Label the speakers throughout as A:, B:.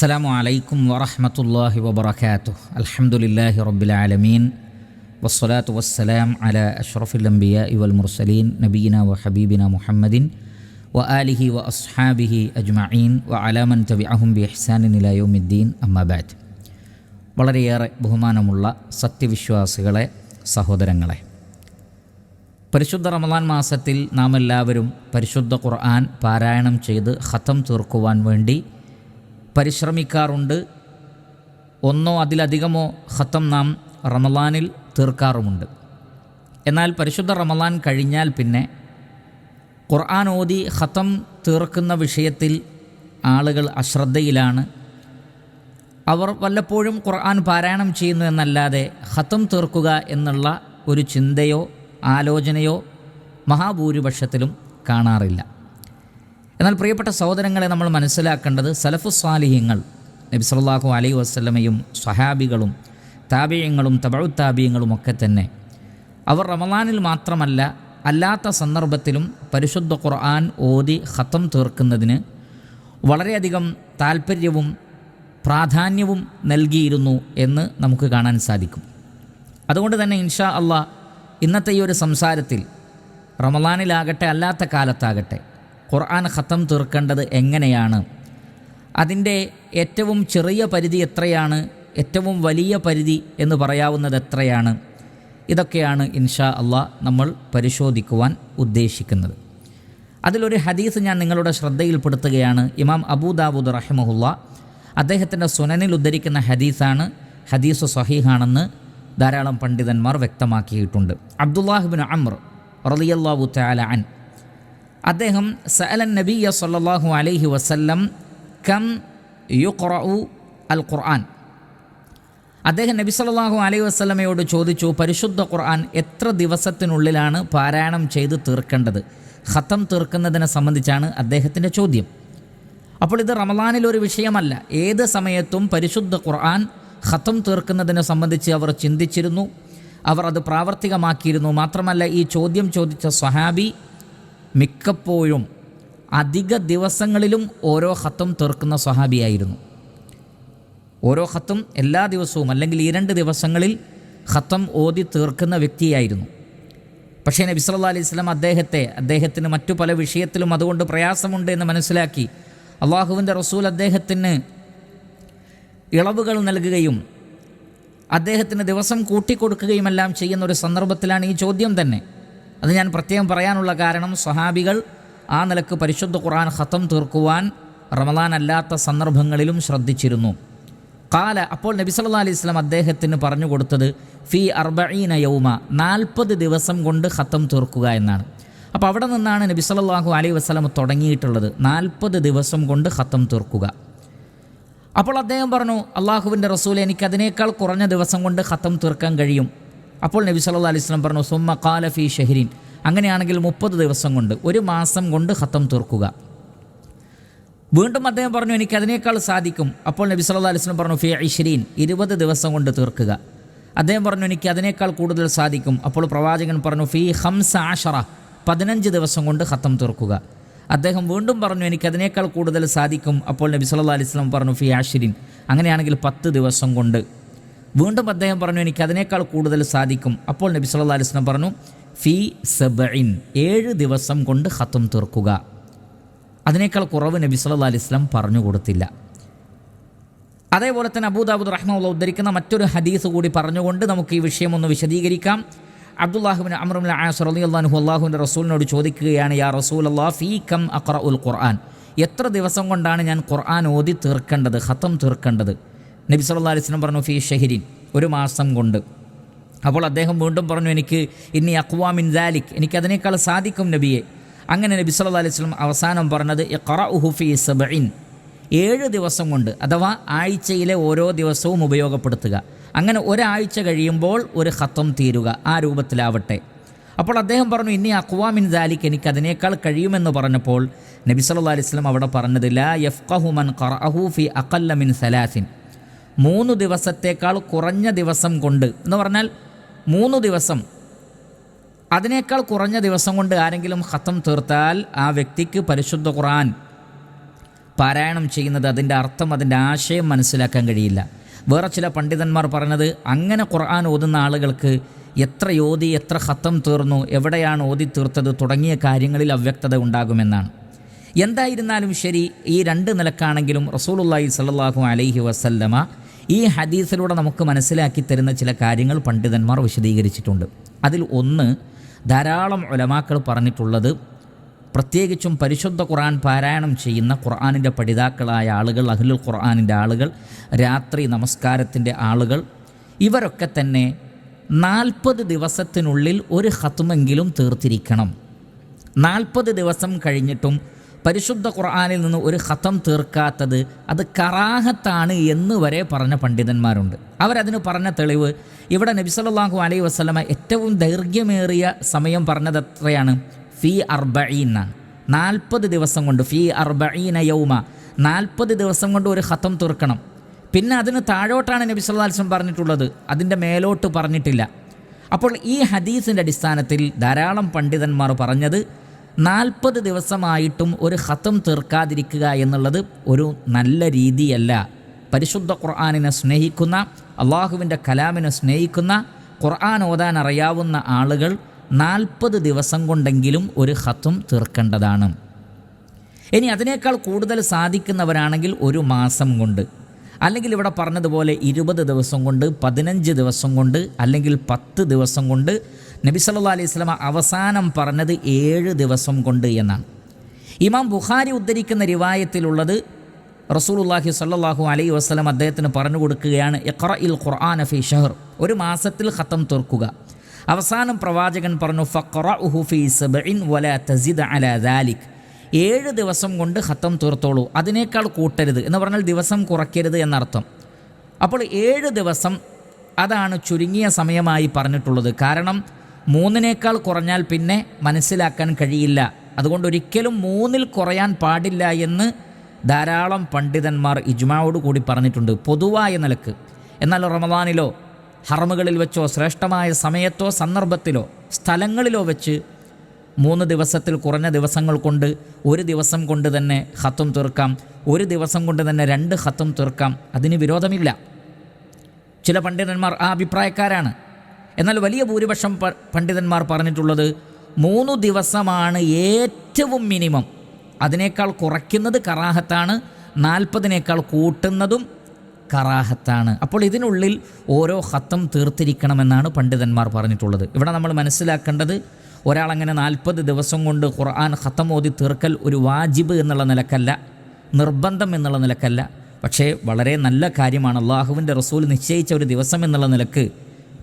A: അസ്സാം വലൈക്കും വറഹമത്തല്ലാഹി വബർക്കാത്തു അലഹമുല്ലാഹി റബ്ബിലാലമീൻ വസ്സലാത്തു വസ്സലാം അല അഷ്റഫുലംബിയ ഇവൽ മുർസലീൻ നബീന വ ഹബീബിന മുഹമ്മദിൻ വ ആലിഹി വ അസ്ഹാബിഹി അജ്മഈൻ വ അലാമൻ തവി അഹും ബി ഹ്സാനിൻ ഇലായോമിദ്ദീൻ അമ്മബാദ് വളരെയേറെ ബഹുമാനമുള്ള സത്യവിശ്വാസികളെ സഹോദരങ്ങളെ. പരിശുദ്ധ റമദാൻ മാസത്തിൽ നാം എല്ലാവരും പരിശുദ്ധ ഖുർആൻ പാരായണം ചെയ്ത് ഖത്തം തീർക്കുവാൻ വേണ്ടി പരിശ്രമിക്കാറുണ്ട്. ഒന്നോ അതിലധികമോ ഹത്തം നാം റമലാനിൽ തീർക്കാറുമുണ്ട്. എന്നാൽ പരിശുദ്ധ റമലാൻ കഴിഞ്ഞാൽ പിന്നെ ഖുർആൻ ഓതി ഹത്തം തീർക്കുന്ന വിഷയത്തിൽ ആളുകൾ അശ്രദ്ധയിലാണ്. അവർ വല്ലപ്പോഴും ഖുർആൻ പാരായണം ചെയ്യുന്നു എന്നല്ലാതെ ഹത്തം തീർക്കുക എന്നുള്ള ഒരു ചിന്തയോ ആലോചനയോ മഹാഭൂരിപക്ഷത്തിലും കാണാറില്ല. എന്നാൽ പ്രിയപ്പെട്ട സഹോദരങ്ങളെ നമ്മൾ മനസ്സിലാക്കേണ്ടത് സലഫു സാലിഹ്യങ്ങൾ നബി സല്ലല്ലാഹു അലൈഹി വസ്ലമയും സഹാബികളും താബിയങ്ങളും തബഴു താബിയങ്ങളും ഒക്കെ തന്നെ. അവർ റമദാനിൽ മാത്രമല്ല അല്ലാത്ത സന്ദർഭത്തിലും പരിശുദ്ധ ഖുർആൻ ഓതി ഖത്തം തീർക്കുന്നതിന് വളരെയധികം താല്പര്യവും പ്രാധാന്യവും നൽകിയിരുന്നു എന്ന് നമുക്ക് കാണാൻ സാധിക്കും. അതുകൊണ്ട് തന്നെ ഇൻഷാ അള്ളാഹ് ഇന്നത്തെ ഈ ഒരു സംസാരത്തിൽ റമദാനിലാകട്ടെ അല്ലാത്ത കാലത്താകട്ടെ ഖുർആൻ ഖത്തം തീർക്കേണ്ടത് എങ്ങനെയാണ്? അതിന്റെ ഏറ്റവും ചെറിയ പരിധി എത്രയാണ്? ഏറ്റവും വലിയ പരിധി എന്ന് പറയാവുന്നത് എത്രയാണ്? ഇതൊക്കെയാണ് ഇൻഷാ അള്ളാഹ് നമ്മൾ പരിശോധിക്കുവാൻ ഉദ്ദേശിക്കുന്നത്. അതിലൊരു ഹദീസ് ഞാൻ നിങ്ങളുടെ ശ്രദ്ധയിൽപ്പെടുത്തുകയാണ്. ഇമാം അബൂദാബുദ് റഹിമഹുല്ല അദ്ദേഹത്തിന്റെ സുനനിൽ ഉദ്ധരിക്കുന്ന ഹദീസാണ്. ഹദീസ് സഹീഹാണെന്ന് ധാരാളം പണ്ഡിതന്മാർ വ്യക്തമാക്കിയിട്ടുണ്ട്. അബ്ദുല്ലാഹിബിൻ അമർ റളിയല്ലാഹു തആല അൻ അദ്ദേഹം സഅലൻ നബിയ സല്ലല്ലാഹു അലൈഹി വസല്ലം കം യുഖ്റഉ അൽ ഖുർആൻ. അദ്ദേഹം നബി സല്ലല്ലാഹു അലൈഹി വസ്ലമയോട് ചോദിച്ചു പരിശുദ്ധ ഖുർആൻ എത്ര ദിവസത്തിനുള്ളിലാണ് പാരായണം ചെയ്ത് തീർക്കേണ്ടത്? ഖത്തം തീർക്കുന്നതിനെ സംബന്ധിച്ചാണ് അദ്ദേഹത്തിന്റെ ചോദ്യം. അപ്പോൾ ഇത് റമദാനിൽ ഒരു വിഷയമല്ല. ഏത് സമയത്തും പരിശുദ്ധ ഖുർആൻ ഖത്തം തീർക്കുന്നതിനെ സംബന്ധിച്ച് അവർ ചിന്തിച്ചിരുന്നു. അവർ അത് പ്രാവർത്തികമാക്കിയിരുന്നു. മാത്രമല്ല ഈ ചോദ്യം ചോദിച്ച സ്വഹാബി മിക്കപ്പോഴും അധിക ദിവസങ്ങളിലും ഓരോ ഹത്തും തീർക്കുന്ന സ്വഹാബിയായിരുന്നു. ഓരോ ഹത്തും എല്ലാ ദിവസവും അല്ലെങ്കിൽ ഈ രണ്ട് ദിവസങ്ങളിൽ ഹത്തം ഓതി തീർക്കുന്ന വ്യക്തിയായിരുന്നു. പക്ഷേ നബി സല്ല അലൈഹി സ്വലം അദ്ദേഹത്തെ അദ്ദേഹത്തിന് മറ്റു പല വിഷയത്തിലും അതുകൊണ്ട് പ്രയാസമുണ്ട് എന്ന് മനസ്സിലാക്കി അള്ളാഹുവിന്റെ റസൂൽ അദ്ദേഹത്തിന് ഇളവുകൾ നൽകുകയും അദ്ദേഹത്തിന് ദിവസം കൂട്ടിക്കൊടുക്കുകയുമെല്ലാം ചെയ്യുന്ന ഒരു സന്ദർഭത്തിലാണ് ഈ ചോദ്യം തന്നെ. അത് ഞാൻ പ്രത്യേകം പറയാനുള്ള കാരണം സ്വഹാബികൾ ആ നിലയ്ക്ക് പരിശുദ്ധ ഖുർആൻ ഖത്തം തീർക്കുവാൻ റമദാൻ അല്ലാത്ത സന്ദർഭങ്ങളിലും ശ്രദ്ധിച്ചിരുന്നു. കാല അപ്പോൾ നബി സല്ലല്ലാഹു അലൈഹി സ്വലം അദ്ദേഹത്തിന് പറഞ്ഞു കൊടുത്തത് ഫി അർബീന യൗമ നാൽപ്പത് ദിവസം കൊണ്ട് ഖത്തം തീർക്കുക എന്നാണ്. അപ്പോൾ അവിടെ നിന്നാണ് നബി സല്ലാഹു അലൈഹി വസ്ലം തുടങ്ങിയിട്ടുള്ളത് നാൽപ്പത് ദിവസം കൊണ്ട് ഖത്തം തീർക്കുക. അപ്പോൾ അദ്ദേഹം പറഞ്ഞു അള്ളാഹുവിന്റെ റസൂൽ എനിക്ക് അതിനേക്കാൾ കുറഞ്ഞ ദിവസം കൊണ്ട് ഖത്തം തീർക്കാൻ കഴിയും. അപ്പോൾ നബി സല്ലല്ലാഹു അലൈഹി വസല്ലം പറഞ്ഞു സുമ്മ ഖാല ഫി ഷഹരീൻ. അങ്ങനെയാണെങ്കിൽ മുപ്പത് ദിവസം കൊണ്ട് ഒരു മാസം കൊണ്ട് ഹത്തം തീർക്കുക. വീണ്ടും അദ്ദേഹം പറഞ്ഞു എനിക്ക് അതിനേക്കാൾ സാധിക്കും. അപ്പോൾ നബി സല്ലല്ലാഹു അലൈഹി വസല്ലം പറഞ്ഞു ഫി ഐശ്വരീൻ ഇരുപത് ദിവസം കൊണ്ട് തീർക്കുക. അദ്ദേഹം പറഞ്ഞു എനിക്ക് അതിനേക്കാൾ കൂടുതൽ സാധിക്കും. അപ്പോൾ പ്രവാചകൻ പറഞ്ഞു ഫി ഹംസ ആഷറ പതിനഞ്ച് ദിവസം കൊണ്ട് ഹത്തം തീർക്കുക. അദ്ദേഹം വീണ്ടും പറഞ്ഞു എനിക്ക് അതിനേക്കാൾ കൂടുതൽ സാധിക്കും. അപ്പോൾ നബി സല്ലല്ലാഹു അലൈഹി വസല്ലം പറഞ്ഞു ഫി ആഷിരിൻ അങ്ങനെയാണെങ്കിൽ പത്ത് ദിവസം കൊണ്ട് വീണ്ടും അദ്ദേഹം പറഞ്ഞു എനിക്ക് അതിനേക്കാൾ കൂടുതൽ സാധിക്കും. അപ്പോൾ നബി സല്ലാ അലിസ്ലം പറഞ്ഞു ഫി സബഇൻ ഏഴ് ദിവസം കൊണ്ട് ഖത്തം തീർക്കുക. അതിനേക്കാൾ കുറവ് നബി സല്ലാ അലൈഹി വസല്ലം പറഞ്ഞു കൊടുത്തില്ല. അതേപോലെ തന്നെ അബൂദാബുദ് റഹ്മുള്ള ഉദ്ധരിക്കുന്ന മറ്റൊരു ഹദീസ് കൂടി പറഞ്ഞുകൊണ്ട് നമുക്ക് ഈ വിഷയം ഒന്ന് വിശദീകരിക്കാം അബ്ദുല്ലാഹുബിൻ അമറുൽ ആസ് റളിയല്ലാഹു അള്ളാഹുവിന്റെ റസൂലിനോട് ചോദിക്കുകയാണ് യാ റസൂൽ അള്ളാഹ് ഫീ കം അക്ര ഉൽ ഖുർആൻ? എത്ര ദിവസം കൊണ്ടാണ് ഞാൻ ഖുർആൻ ഓതി തീർക്കേണ്ടത് ഹത്തം തീർക്കേണ്ടത്? നബി സല്ലാ അലിസ്ലം പറഞ്ഞു ഫീ ഷഹിരിൻ. ഒരു മാസം കൊണ്ട്. അപ്പോൾ അദ്ദേഹം വീണ്ടും പറഞ്ഞു എനിക്ക് ഇനി അക്വാമിൻ ദാലിക്. എനിക്ക് അതിനേക്കാൾ സാധിക്കും നബിയെ. അങ്ങനെ നബി സല്ലല്ലാഹു അലൈഹി വസല്ലം അവസാനം പറഞ്ഞത് ഇഖറഉഹു ഫീ സബഇൻ. ഏഴ് ദിവസം കൊണ്ട് അഥവാ ആഴ്ചയിലെ ഓരോ ദിവസവും ഉപയോഗപ്പെടുത്തുക. അങ്ങനെ ഒരാഴ്ച കഴിയുമ്പോൾ ഒരു ഹത്തം തീരുക ആ രൂപത്തിലാവട്ടെ. അപ്പോൾ അദ്ദേഹം പറഞ്ഞു ഇനി അക്വാമിൻ ദാലിക്ക് എനിക്ക് അതിനേക്കാൾ കഴിയുമെന്ന് പറഞ്ഞപ്പോൾ നബി സല്ലല്ലാഹു അലൈഹി വസല്ലം അവിടെ പറഞ്ഞത് ലാ യഫ്ഖഹു മൻ ഖറഅഹു ഫി അഖല്ല മിൻ സലാസിൻ. മൂന്ന് ദിവസത്തേക്കാൾ കുറഞ്ഞ ദിവസം കൊണ്ട് എന്ന് പറഞ്ഞാൽ മൂന്ന് ദിവസം. അതിനേക്കാൾ കുറഞ്ഞ ദിവസം കൊണ്ട് ആരെങ്കിലും ഹത്തം തീർത്താൽ ആ വ്യക്തിക്ക് പരിശുദ്ധ ഖുർആൻ പാരായണം ചെയ്യുന്നത് അതിന്റെ അർത്ഥം അതിന്റെ ആശയം മനസ്സിലാക്കാൻ കഴിയില്ല. വേറെ ചില പണ്ഡിതന്മാർ പറഞ്ഞത് അങ്ങനെ ഖുർആൻ ഓതുന്ന ആളുകൾക്ക് എത്ര ഓതി എത്ര ഹത്തം തീർന്നു എവിടെയാണ് ഓതി തീർത്തത് തുടങ്ങിയ കാര്യങ്ങളിൽ അവ്യക്തത ഉണ്ടാകുമെന്നാണ്. എന്തായിരുന്നാലും ശരി ഈ രണ്ട് നിലക്കാണെങ്കിലും റസൂലുള്ളാഹി സ്വല്ലല്ലാഹു അലൈഹി വസല്ലമ ഈ ഹദീസിലൂടെ നമുക്ക് മനസ്സിലാക്കി തരുന്ന ചില കാര്യങ്ങൾ പണ്ഡിതന്മാർ വിശദീകരിച്ചിട്ടുണ്ട്. അതിൽ ഒന്ന് ധാരാളം ഒലമാക്കൾ പറഞ്ഞിട്ടുള്ളത് പ്രത്യേകിച്ചും പരിശുദ്ധ ഖുർആൻ പാരായണം ചെയ്യുന്ന ഖുർആാനിന്റെ പഠിതാക്കളായ ആളുകൾ അഹ്ലുൽ ഖുർആാനിന്റെ ആളുകൾ രാത്രി നമസ്കാരത്തിന്റെ ആളുകൾ ഇവരൊക്കെ തന്നെ നാൽപ്പത് ദിവസത്തിനുള്ളിൽ ഒരു ഹത്തുമെങ്കിലും തീർത്തിരിക്കണം. നാൽപ്പത് ദിവസം കഴിഞ്ഞിട്ടും പരിശുദ്ധ ഖുർആാനിൽ നിന്ന് ഒരു ഹത്തം തീർക്കാത്തത് അത് കറാഹത്താണ് എന്ന് വരെ പറഞ്ഞ പണ്ഡിതന്മാരുണ്ട്. അവരതിന് പറഞ്ഞ തെളിവ് ഇവിടെ നബി സല്ലല്ലാഹു അലൈഹി വസല്ലമ ഏറ്റവും ദൈർഘ്യമേറിയ സമയം പറഞ്ഞത് എത്രയാണ്? ഫി അർബീൻ നാൽപ്പത് ദിവസം കൊണ്ട് ഫി അർബീന യൗമ നാൽപ്പത് ദിവസം കൊണ്ട് ഒരു ഹത്തം തീർക്കണം. പിന്നെ അതിന് താഴോട്ടാണ് നബി അലൈഹി പറഞ്ഞിട്ടുള്ളത് അതിന്റെ മേലോട്ട് പറഞ്ഞിട്ടില്ല. അപ്പോൾ ഈ ഹദീസിന്റെ അടിസ്ഥാനത്തിൽ ധാരാളം പണ്ഡിതന്മാർ പറഞ്ഞത് നാൽപ്പത് ദിവസമായിട്ടും ഒരു ഹത്തം തീർക്കാതിരിക്കുക എന്നുള്ളത് ഒരു നല്ല രീതിയല്ല. പരിശുദ്ധ ഖുർആാനിനെ സ്നേഹിക്കുന്ന അള്ളാഹുവിന്റെ കലാമിനെ സ്നേഹിക്കുന്ന ഖുർആൻ ഓതാൻ അറിയാവുന്ന ആളുകൾ നാൽപ്പത് ദിവസം കൊണ്ടെങ്കിലും ഒരു ഹത്തും തീർക്കേണ്ടതാണ്. ഇനി അതിനേക്കാൾ കൂടുതൽ സാധിക്കുന്നവരാണെങ്കിൽ ഒരു മാസം കൊണ്ട് അല്ലെങ്കിൽ ഇവിടെ പറഞ്ഞതുപോലെ ഇരുപത് ദിവസം കൊണ്ട് പതിനഞ്ച് ദിവസം കൊണ്ട് അല്ലെങ്കിൽ പത്ത് ദിവസം കൊണ്ട് നബി സല്ലാ അലൈഹി സ്വലമ അവസാനം പറഞ്ഞത് ഏഴ് ദിവസം കൊണ്ട് എന്നാണ്. ഇമാം ബുഖാരി ഉദ്ധരിക്കുന്ന റിവായത്തിലുള്ളത് റസൂലുല്ലാഹി സല്ലാഹു അലൈഹി വസ്ലം അദ്ദേഹത്തിന് പറഞ്ഞു കൊടുക്കുകയാണ് ഇഖ്റ ഇൽ ഖുർആൻ ഫി ഷഹർ ഒരു മാസത്തിൽ ഖത്തം തീർക്കുക അവസാനം പ്രവാചകൻ പറഞ്ഞു ഫഖ്റഉഹു ഫി സബഇൻ വലാ തസിദ് അലാ ദാലിക്. ഏഴ് ദിവസം കൊണ്ട് ഖത്തം തീർത്തോളൂ അതിനേക്കാൾ കൂട്ടരുത് എന്ന് പറഞ്ഞാൽ ദിവസം കുറയ്ക്കരുത് എന്നർത്ഥം. അപ്പോൾ ഏഴ് ദിവസം അതാണ് ചുരുങ്ങിയ സമയമായി പറഞ്ഞിട്ടുള്ളത്. കാരണം മൂന്നിനേക്കാൾ കുറഞ്ഞാൽ പിന്നെ മനസ്സിലാക്കാൻ കഴിയില്ല. അതുകൊണ്ട് ഒരിക്കലും മൂന്നിൽ കുറയാൻ പാടില്ല എന്ന് ധാരാളം പണ്ഡിതന്മാർ ഇജ്മാവോട് കൂടി പറഞ്ഞിട്ടുണ്ട് പൊതുവായ നിലയ്ക്ക്. എന്നാൽ റമദാനിലോ ഹറമുകളിൽ വെച്ചോ ശ്രേഷ്ഠമായ സമയത്തോ സന്ദർഭത്തിലോ സ്ഥലങ്ങളിലോ വെച്ച് മൂന്ന് ദിവസത്തിൽ കുറഞ്ഞ ദിവസങ്ങൾ കൊണ്ട് ഒരു ദിവസം കൊണ്ട് തന്നെ ഹത്തും തീർക്കാം. ഒരു ദിവസം കൊണ്ട് തന്നെ രണ്ട് ഹത്തും തീർക്കാം. അതിന് വിരോധമില്ല. ചില പണ്ഡിതന്മാർ ആ അഭിപ്രായക്കാരാണ്. എന്നാൽ വലിയ ഭൂരിപക്ഷം പണ്ഡിതന്മാർ പറഞ്ഞിട്ടുള്ളത് മൂന്ന് ദിവസമാണ് ഏറ്റവും മിനിമം. അതിനേക്കാൾ കുറയ്ക്കുന്നത് കറാഹത്താണ് നാൽപ്പതിനേക്കാൾ കൂട്ടുന്നതും കറാഹത്താണ്. അപ്പോൾ ഇതിനുള്ളിൽ ഓരോ ഹത്തം തീർത്തിരിക്കണമെന്നാണ് പണ്ഡിതന്മാർ പറഞ്ഞിട്ടുള്ളത്. ഇവിടെ നമ്മൾ മനസ്സിലാക്കേണ്ടത് ഒരാളങ്ങനെ നാൽപ്പത് ദിവസം കൊണ്ട് ഖുർആൻ ഹത്തം ഓതി തീർക്കൽ ഒരു വാജിബ് എന്നുള്ള നിലക്കല്ല നിർബന്ധം എന്നുള്ള നിലക്കല്ല. പക്ഷേ വളരെ നല്ല കാര്യമാണ്. അള്ളാഹുവിന്റെ റസൂൽ നിശ്ചയിച്ച ഒരു ദിവസം എന്നുള്ള നിലയ്ക്ക്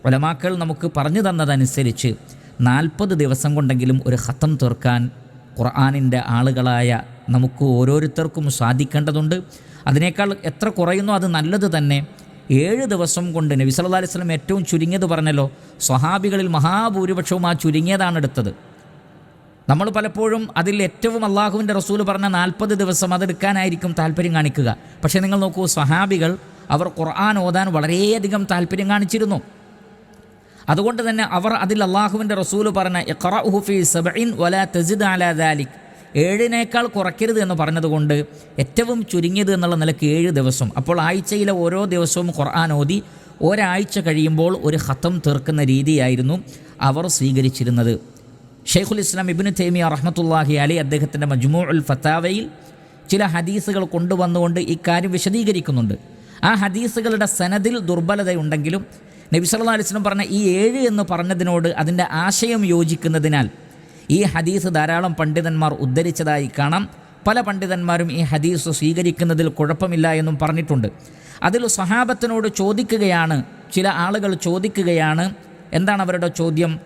A: ഒലമാക്കൾ നമുക്ക് പറഞ്ഞു തന്നതനുസരിച്ച് നാൽപ്പത് ദിവസം കൊണ്ടെങ്കിലും ഒരു ഹത്തം തീർക്കാൻ ഖുർആാനിന്റെ ആളുകളായ നമുക്ക് ഓരോരുത്തർക്കും സാധിക്കേണ്ടതുണ്ട്. അതിനേക്കാൾ എത്ര കുറയുന്നു അത് നല്ലത് തന്നെ. ഏഴ് ദിവസം കൊണ്ട് നബി സല്ലല്ലാഹു അലൈഹി സ്വലം ഏറ്റവും ചുരുങ്ങിയത് പറഞ്ഞല്ലോ സ്വഹാബികളിൽ മഹാഭൂരിപക്ഷവും ആ ചുരുങ്ങിയതാണ് എടുത്തത്. നമ്മൾ പലപ്പോഴും അതിൽ ഏറ്റവും അള്ളാഹുവിന്റെ റസൂൽ പറഞ്ഞ നാൽപ്പത് ദിവസം അതെടുക്കാനായിരിക്കും താല്പര്യം കാണിക്കുക. പക്ഷേ നിങ്ങൾ നോക്കൂ സ്വഹാബികൾ അവർ ഖുർആൻ ഓതാൻ വളരെയധികം താല്പര്യം കാണിച്ചിരുന്നു. അതുകൊണ്ട് തന്നെ അവർ അതിൽ അള്ളാഹുവിന്റെ റസൂൽ പറഞ്ഞ ഇഖറ ഉഹുഫി സബഇൻ വലാ തസിദ് അലാ ദാലിക്. ഏഴിനേക്കാൾ കുറയ്ക്കരുത് എന്ന് പറഞ്ഞതുകൊണ്ട് ഏറ്റവും ചുരുങ്ങിയത് എന്നുള്ള നിലയ്ക്ക് ഏഴ് ദിവസം. അപ്പോൾ ആഴ്ചയിലെ ഓരോ ദിവസവും ഖുർആൻ ഓതി ഒരാഴ്ച കഴിയുമ്പോൾ ഒരു ഹത്തം തീർക്കുന്ന രീതിയായിരുന്നു അവർ സ്വീകരിച്ചിരുന്നത്. ഷെയ്ഖുൽ ഇസ്ലാം ഇബിന് തേമിയ റഹ്മത്തുല്ലാഹി അലി അദ്ദേഹത്തിന്റെ മജ്മൂ ഉൽ ഫത്താവയിൽ ചില ഹദീസുകൾ കൊണ്ടുവന്നുകൊണ്ട് ഇക്കാര്യം വിശദീകരിക്കുന്നുണ്ട്. ആ ഹദീസുകളുടെ സനദിൽ ദുർബലതയുണ്ടെങ്കിലും നബി സല്ലല്ലാഹു അലൈഹി വസല്ലം പറഞ്ഞ ഈ ഏഴ് എന്ന് പറഞ്ഞതിനോട് അതിന്റെ ആശയം യോജിക്കുന്നതിനാൽ ഈ ഹദീസ് ധാരാളം പണ്ഡിതന്മാർ ഉദ്ധരിച്ചതായി കാണാം. പല പണ്ഡിതന്മാരും ഈ ഹദീസ് സ്വീകരിക്കുന്നതിൽ കുഴപ്പമില്ല എന്നും പറഞ്ഞിട്ടുണ്ട്. അതിൽ സഹാബത്തിനോട് ചോദിക്കുകയാണ് ചില ആളുകൾ ചോദിക്കുകയാണ് എന്താണ് അവരുടെ ചോദ്യം?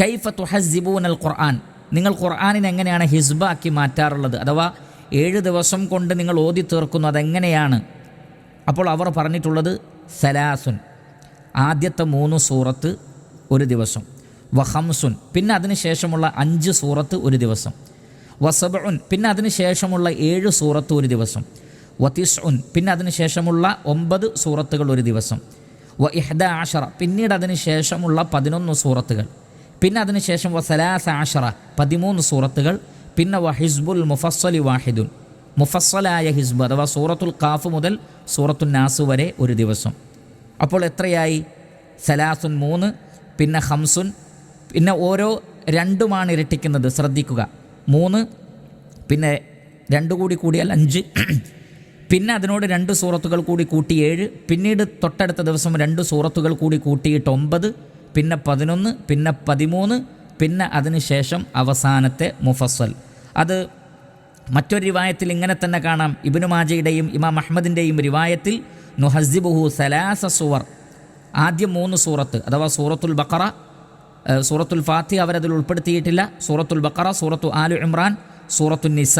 A: കൈഫ തുഹസിബൂൻ ഖുർആൻ നിങ്ങൾ ഖുർആാനിനെ എങ്ങനെയാണ് ഹിസ്ബാക്കി മാറ്റാറുള്ളത്? അഥവാ ഏഴ് ദിവസം കൊണ്ട് നിങ്ങൾ ഓതി തീർക്കുന്നു അതെങ്ങനെയാണ്? അപ്പോൾ അവർ പറഞ്ഞിട്ടുള്ളത് സലാസുൻ. ആദ്യത്തെ മൂന്ന് സൂറത്ത് ഒരു ദിവസം. വഹംസുൻ പിന്നെ അതിന് ശേഷമുള്ള അഞ്ച് സൂറത്ത് ഒരു ദിവസം. വസബുൻ പിന്നെ അതിന് ശേഷമുള്ള ഏഴ് സൂറത്ത് ഒരു ദിവസം. വതിസ്ഉൻ പിന്നെ അതിന് ശേഷമുള്ള ഒമ്പത് സൂറത്തുകൾ ഒരു ദിവസം. വ ഇഹ്ദ ആഷറ പിന്നീട് അതിന് ശേഷമുള്ള പതിനൊന്ന് സൂറത്തുകൾ. പിന്നെ അതിന് ശേഷം വ സലാസ ആഷറ പതിമൂന്ന് സൂറത്തുകൾ. പിന്നെ വ ഹിസ്ബുൽ മുഫസ്സലി വാഹിദുൻ. മുഫസ്സലായ ഹിസ്ബ് അഥവാ സൂറത്തുൽ കാഫ് മുതൽ സൂറത്തുൽ നാസ് വരെ ഒരു ദിവസം. അപ്പോൾ എത്രയായി? സലാസുൻ മൂന്ന് പിന്നെ ഹംസുൻ പിന്നെ ഓരോ രണ്ടുമാണ് ഇരട്ടിക്കുന്നത് ശ്രദ്ധിക്കുക. മൂന്ന് പിന്നെ രണ്ടു കൂടി കൂടിയാൽ അഞ്ച്. പിന്നെ അതിനോട് രണ്ട് സൂറത്തുകൾ കൂടി കൂട്ടി ഏഴ്. പിന്നീട് തൊട്ടടുത്ത ദിവസം രണ്ട് സൂറത്തുകൾ കൂടി കൂട്ടിയിട്ട് ഒമ്പത്. പിന്നെ പതിനൊന്ന് പിന്നെ പതിമൂന്ന്. പിന്നെ അതിനുശേഷം അവസാനത്തെ മുഫസ്സൽ. അത് മറ്റൊരു റിവായത്തിൽ ഇങ്ങനെ തന്നെ കാണാം. ഇബിനു മാജയുടെയും ഇമാം അഹമ്മദിന്റെയും റിവായത്തിൽ നുഹസിബുഹു സലാസ സുവർ. ആദ്യം മൂന്ന് സൂറത്ത് അഥവാ സൂറത്തുൽ ബക്കറ സൂറത്തുൽ ഫാത്തി അവരതിൽ ഉൾപ്പെടുത്തിയിട്ടില്ല. സൂറത്തുൽ ബക്കറ സൂറത്തു ആലു ഇമ്രാൻ സൂറത്തു നിസ.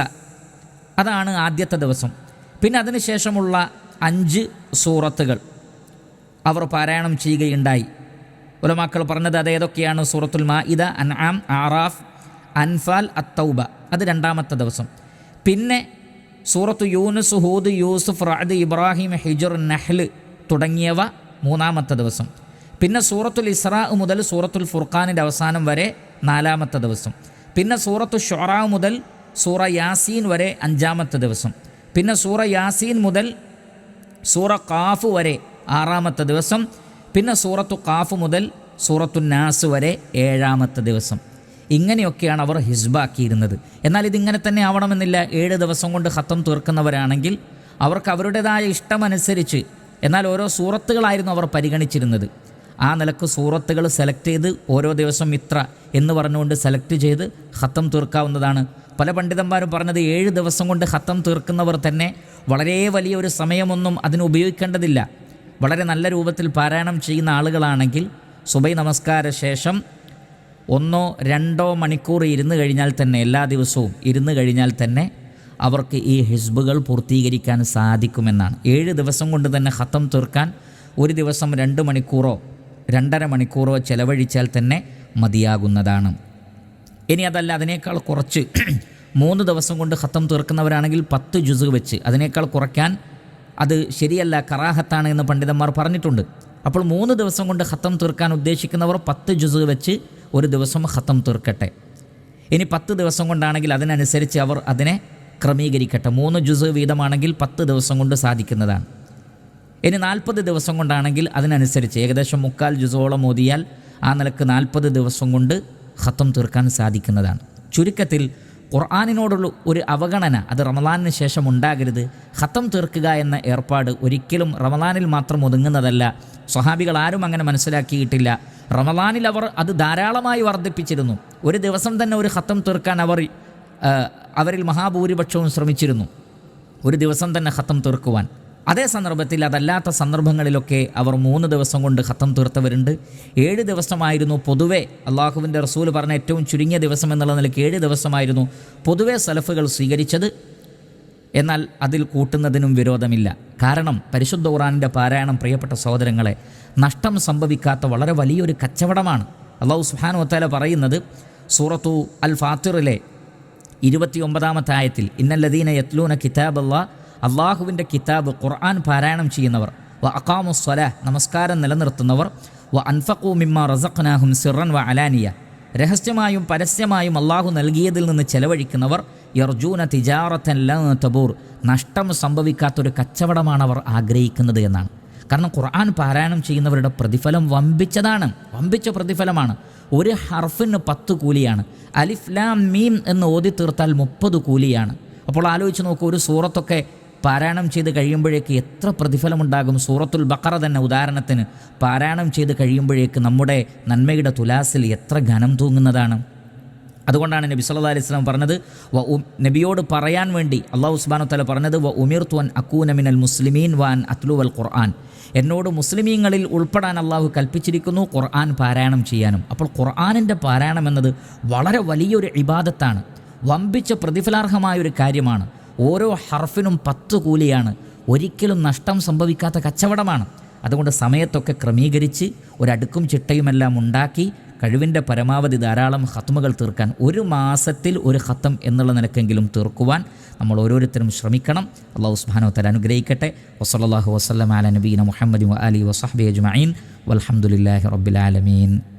A: അതാണ് ആദ്യത്തെ ദിവസം. പിന്നെ അതിനുശേഷമുള്ള അഞ്ച് സൂറത്തുകൾ അവർ പാരായണം ചെയ്യുകയുണ്ടായി. ഉലമാക്കൾ പറഞ്ഞത് അത് ഏതൊക്കെയാണ്? സൂറത്തുൽ മാഇദ അൻആം ആറാഫ് അൻഫാൽ അത്തൗബ. അത് രണ്ടാമത്തെ ദിവസം. പിന്നെ സൂറത്തു യൂനുസ് ഹൂദ് യൂസുഫ് റാദ് ഇബ്രാഹിം ഹിജുർ നഹ്ല് തുടങ്ങിയവ മൂന്നാമത്തെ ദിവസം. പിന്നെ സൂറത്തുൽ ഇസ്രാ മുതൽ സൂറത്തുൽ ഫുർഖാനിന്റെ അവസാനം വരെ നാലാമത്തെ ദിവസം. പിന്നെ സൂറത്തു ഷൊറാ മുതൽ സൂറ യാസീൻ വരെ അഞ്ചാമത്തെ ദിവസം. പിന്നെ സൂറ യാസീൻ മുതൽ സൂറ കാഫ് വരെ ആറാമത്തെ ദിവസം. പിന്നെ സൂറത്തു കാഫ് മുതൽ സൂറത്തു നാസ് വരെ ഏഴാമത്തെ ദിവസം. ഇങ്ങനെയൊക്കെയാണ് അവർ ഹിസ്ബാക്കിയിരുന്നത്. എന്നാൽ ഇതിങ്ങനെ തന്നെ ആവണമെന്നില്ല. ഏഴ് ദിവസം കൊണ്ട് ഹത്തം തീർക്കുന്നവരാണെങ്കിൽ അവർക്ക് അവരുടേതായ ഇഷ്ടമനുസരിച്ച് എന്നാൽ ഓരോ സൂറത്തുകളായിരുന്നു അവർ പരിഗണിച്ചിരുന്നത്. ആ നിലയ്ക്ക് സൂറത്തുകൾ സെലക്ട് ചെയ്ത് ഓരോ ദിവസം ഇത്ര എന്ന് പറഞ്ഞുകൊണ്ട് സെലക്ട് ചെയ്ത് ഹത്തം തീർക്കാവുന്നതാണ് പല പണ്ഡിതന്മാരും പറഞ്ഞത് ഏഴ് ദിവസം കൊണ്ട് ഹത്തം തീർക്കുന്നവർ തന്നെ വളരെ വലിയ ഒരു സമയമൊന്നും അതിന് ഉപയോഗിക്കേണ്ടതില്ല. വളരെ നല്ല രൂപത്തിൽ പാരായണം ചെയ്യുന്ന ആളുകളാണെങ്കിൽ സുബൈ നമസ്കാര ശേഷം ഒന്നോ രണ്ടോ മണിക്കൂർ ഇരുന്ന് കഴിഞ്ഞാൽ തന്നെ എല്ലാ ദിവസവും ഇരുന്ന് കഴിഞ്ഞാൽ തന്നെ അവർക്ക് ഈ ഹിസ്ബുകൾ പൂർത്തീകരിക്കാൻ സാധിക്കുമെന്നാണ്. ഏഴ് ദിവസം കൊണ്ട് തന്നെ ഹത്തം തീർക്കാൻ ഒരു ദിവസം രണ്ട് മണിക്കൂറോ രണ്ടര മണിക്കൂറോ ചെലവഴിച്ചാൽ തന്നെ മതിയാകുന്നതാണ്. ഇനി അതല്ല അതിനേക്കാൾ കുറച്ച് മൂന്ന് ദിവസം കൊണ്ട് ഹത്തം തീർക്കുന്നവരാണെങ്കിൽ പത്ത് ജുസ് വെച്ച് അതിനേക്കാൾ കുറയ്ക്കാൻ അത് ശരിയല്ല കറാഹത്താണ് എന്ന് പണ്ഡിതന്മാർ പറഞ്ഞിട്ടുണ്ട്. അപ്പോൾ മൂന്ന് ദിവസം കൊണ്ട് ഹത്തം തീർക്കാൻ ഉദ്ദേശിക്കുന്നവർ പത്ത് ജുസ് വെച്ച് ഒരു ദിവസം ഹത്തം തീർക്കട്ടെ. ഇനി പത്ത് ദിവസം കൊണ്ടാണെങ്കിൽ അതിനനുസരിച്ച് അവർ അതിനെ ക്രമീകരിക്കട്ടെ. മൂന്ന് ജുസ് വീതമാണെങ്കിൽ പത്ത് ദിവസം കൊണ്ട് സാധിക്കുന്നതാണ്. ഇനി നാൽപ്പത് ദിവസം കൊണ്ടാണെങ്കിൽ അതിനനുസരിച്ച് ഏകദേശം മുക്കാൽ ജുസോളം ഓതിയാൽ ആ നിലയ്ക്ക് നാൽപ്പത് ദിവസം കൊണ്ട് ഹത്തം തീർക്കാൻ സാധിക്കുന്നതാണ്. ചുരുക്കത്തിൽ ഖുർആാനിനോടുള്ള ഒരു അവഗണന അത് റമദാനിന് ശേഷം ഉണ്ടാകരുത്. ഹത്തം തീർക്കുക എന്ന ഏർപ്പാട് ഒരിക്കലും റമദാനിൽ മാത്രം ഒതുങ്ങുന്നതല്ല. സ്വഹാബികൾ ആരും അങ്ങനെ മനസ്സിലാക്കിയിട്ടില്ല. റമദാനിൽ അവർ അത് ധാരാളമായി വർദ്ധിപ്പിച്ചിരുന്നു. ഒരു ദിവസം തന്നെ ഒരു ഹത്തം തീർക്കാൻ അവർ അവരിൽ മഹാഭൂരിപക്ഷവും ശ്രമിച്ചിരുന്നു. ഒരു ദിവസം തന്നെ ഹത്തം തീർക്കുവാൻ. അതേ സന്ദർഭത്തിൽ അതല്ലാത്ത സന്ദർഭങ്ങളിലൊക്കെ അവർ മൂന്ന് ദിവസം കൊണ്ട് ഖത്തം തീർത്തവരുണ്ട്. ഏഴ് ദിവസമായിരുന്നു പൊതുവെ അള്ളാഹുവിന്റെ റസൂൽ പറഞ്ഞ ഏറ്റവും ചുരുങ്ങിയ ദിവസം എന്നുള്ള നിലയ്ക്ക് ഏഴ് ദിവസമായിരുന്നു പൊതുവെ സലഫുകൾ സ്വീകരിച്ചത്. എന്നാൽ അതിൽ കൂട്ടുന്നതിനും വിരോധമില്ല. കാരണം പരിശുദ്ധ ഖുറാനിന്റെ പാരായണം പ്രിയപ്പെട്ട സഹോദരങ്ങളെ നഷ്ടം സംഭവിക്കാത്ത വളരെ വലിയൊരു കച്ചവടമാണ്. അള്ളാഹു സുഹാൻ ഒത്താല പറയുന്നത് സൂറത്തു അൽ ഫാത്തിറിലെ ഇരുപത്തിയൊമ്പതാമത്തെ ആയത്തിൽ ഇന്നല്ലദീന യത്ലൂന കിതാബ് അള്ളാഹ് അള്ളാഹുവിന്റെ കിതാബ് ഖുർആൻ പാരായണം ചെയ്യുന്നവർ വ അക്കാമു സ്വലാഹ് നമസ്കാരം നിലനിർത്തുന്നവർ വ അൻഫഖു മിമ്മ റസഖ്നാഹും സിറൻ വ അലാനിയ. രഹസ്യമായും പരസ്യമായും അള്ളാഹു നൽകിയതിൽ നിന്ന് ചെലവഴിക്കുന്നവർ യർജൂന തിജാറത്തൻ തബൂർ നഷ്ടം സംഭവിക്കാത്തൊരു കച്ചവടമാണ് അവർ ആഗ്രഹിക്കുന്നത് എന്നാണ്. കാരണം ഖുർആൻ പാരായണം ചെയ്യുന്നവരുടെ പ്രതിഫലം വമ്പിച്ചതാണ് വമ്പിച്ച പ്രതിഫലമാണ്. ഒരു ഹർഫിന് പത്ത് കൂലിയാണ് അലിഫ്ലാം മീം എന്ന് ഓതി തീർത്താൽ മുപ്പത് കൂലിയാണ്. അപ്പോൾ ആലോചിച്ച് നോക്കൂ ഒരു സൂറത്തൊക്കെ പാരായണം ചെയ്ത് കഴിയുമ്പോഴേക്ക് എത്ര പ്രതിഫലമുണ്ടാകും? സൂറത്തുൽ ബക്കറ തന്നെ ഉദാഹരണത്തിന് പാരായണം ചെയ്ത് കഴിയുമ്പോഴേക്ക് നമ്മുടെ നന്മയുടെ തുലാസിൽ എത്ര ഘനം തൂങ്ങുന്നതാണ്? അതുകൊണ്ടാണ് നബി സല്ലാ അലൈഹി സ്വലം പറഞ്ഞത് വ നബിയോട് പറയാൻ വേണ്ടി അള്ളാഹു ഉസ്ബാനു തല പറഞ്ഞത് വ ഉമിർ തുവൻ അക്കൂനമിനൽ മുസ്ലിമീൻ വാൻ അത്ലു അൽ ഖുർആൻ. എന്നോട് മുസ്ലിമീങ്ങളിൽ ഉൾപ്പെടാൻ അള്ളാഹു കൽപ്പിച്ചിരിക്കുന്നു ഖുർആൻ പാരായണം ചെയ്യാനും. അപ്പോൾ ഖുർആാനിന്റെ പാരായണം എന്നത് വളരെ വലിയൊരു ഇബാദത്താണ്. വമ്പിച്ച പ്രതിഫലാർഹമായൊരു കാര്യമാണ്. ഓരോ ഹർഫിനും പത്ത് കൂലിയാണ്. ഒരിക്കലും നഷ്ടം സംഭവിക്കാത്ത കച്ചവടമാണ്. അതുകൊണ്ട് സമയത്തൊക്കെ ക്രമീകരിച്ച് ഒരടുക്കും ചിട്ടയുമെല്ലാം ഉണ്ടാക്കി കഴിവിന്റെ പരമാവധി ധാരാളം ഹത്തുമകൾ തീർക്കാൻ ഒരു മാസത്തിൽ ഒരു ഹത്തം എന്നുള്ള നിലക്കെങ്കിലും തീർക്കുവാൻ നമ്മൾ ഓരോരുത്തരും ശ്രമിക്കണം. അള്ളാഹു ഉസ്മാനോ തല അനുഗ്രഹിക്കട്ടെ. വസല്ലാഹു വസ്ലം അല നബീന മുഹമ്മദ് അലി വസഹബി അജ്മീൻ വലഹമുല്ലാഹി റബ്ബിലാലമീൻ